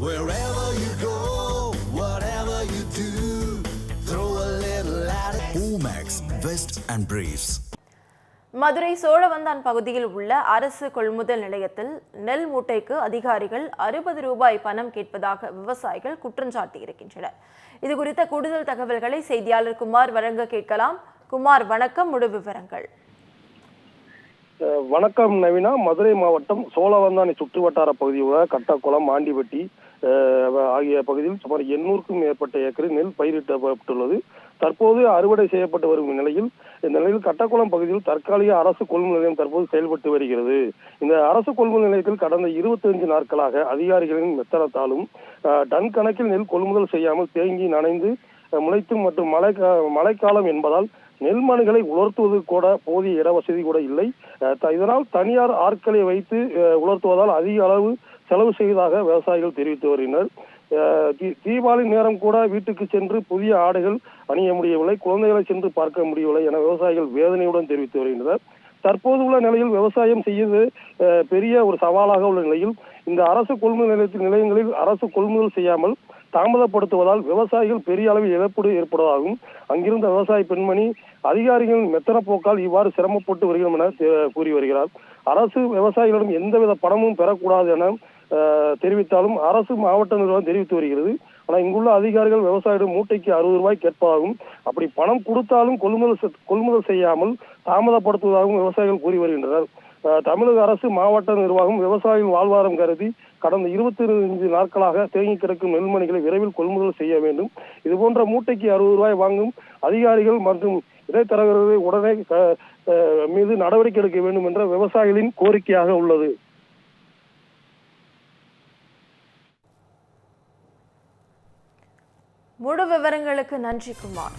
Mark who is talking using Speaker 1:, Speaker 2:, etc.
Speaker 1: Wherever you go, whatever you do, throw a little at it. Omax, Vest and Briefs.
Speaker 2: Madurai Cholavandan பகுதியில் உள்ள அரசு கொள்முதல் நிலையத்தில் நெல் மூட்டைக்கு அதிகாரிகள் அறுபது ரூபாய் பணம் கேட்பதாக விவசாயிகள் குற்றஞ்சாட்டியிருக்கின்றனர் இது குறித்த கூடுதல் தகவல்களை செய்தியாளர் குமார் வழங்க கேட்கலாம் குமார் வணக்கம் முழு விவரங்கள்
Speaker 3: வணக்கம் நவீனா. மதுரை மாவட்டம் சோழவந்தானி சுற்று வட்டார பகுதியில் கட்டக்குளம் ஆண்டிவட்டி ஆகிய பகுதியில் சுமார் எண்ணூறுக்கும் மேற்பட்ட ஏக்கர் நெல் பயிரிடப்பட்டுள்ளது. தற்போது அறுவடை செய்யப்பட்டு வரும் நிலையில் இந்த நிலையில் கட்டக்குளம் பகுதியில் தற்காலிக அரசு கொள்முதல் நிலையம் தற்போது செயல்பட்டு வருகிறது. இந்த அரசு கொள்முதல் நிலையத்தில் கடந்த 25 நாட்களாக அதிகாரிகளின் மெத்தனத்தாலும் டன் கணக்கில் நெல் கொள்முதல் செய்யாமல் தேங்கி நனைந்து முளைத்தும் முளைத்து மற்றும் மழை மழைக்காலம் என்பதால் நெல்மணிகளை உலர்த்துவது கூட போதிய இட வசதி கூட இல்லை. த- இதனால் தனியார் ஆட்களை வைத்து உலர்த்துவதால் அதிக அளவு செலவு செய்வதாக விவசாயிகள் தெரிவித்து வருகின்றனர். தீ- தீபாவளி நேரம் கூட வீட்டுக்கு சென்று புதிய ஆடைகள் அணிய முடியவில்லை குழந்தைகளை சென்று பார்க்க முடியவில்லை என விவசாயிகள் வேதனையுடன் தெரிவித்து வருகின்றனர். தற்போது உள்ள நிலையில் விவசாயம் செய்வது பெரிய ஒரு சவாலாக உள்ள நிலையில் இந்த அரசு கொள்முதல் நிலையத்தின் நிலையங்களில் அரசு கொள்முதல் செய்யாமல் தாமதப்படுத்துவதால் விவசாயிகள் பெரிய அளவில் இழப்பீடு ஏற்படுவதாகவும் அங்கிருந்த விவசாய பெண்மணி அதிகாரிகளின் மெத்தன போக்கால் இவ்வாறு சிரமப்பட்டு வருகிறோம் என தெ- கூறி வருகிறார். அரசு விவசாயிகளிடம் எந்தவித பணமும் பெறக்கூடாது என தெரிவித்தாலும் அரசு மாவட்ட நிர்வாகம் தெரிவித்து வருகிறது. ஆனால் இங்குள்ள அதிகாரிகள் விவசாயிடம் மூட்டைக்கு அறுபது ரூபாய் கேட்பதாகவும் அப்படி பணம் கொடுத்தாலும் கொள்முதல் கொள்முதல் செய்யாமல் தாமதப்படுத்துவதாகவும் விவசாயிகள் கூறி வருகின்றனர். தமிழக அரசு மாவட்ட நிர்வாகம் விவசாயிகள் வாழ்வாரம் கருதி கடந்த இருபத்தி ஐந்து நாட்களாக தேங்கி கிடக்கும் நெல்மணிகளை விரைவில் கொள்முதல் செய்ய வேண்டும். இதுபோன்ற மூட்டைக்கு அறுபது ரூபாய் வாங்கும் அதிகாரிகள் மற்றும் இடைத்தரகர்களை உடனே மீது நடவடிக்கை எடுக்க வேண்டும் என்ற விவசாயிகளின் கோரிக்கையாக உள்ளது.
Speaker 2: முழு விவரங்களுக்கு நன்றி குமார்.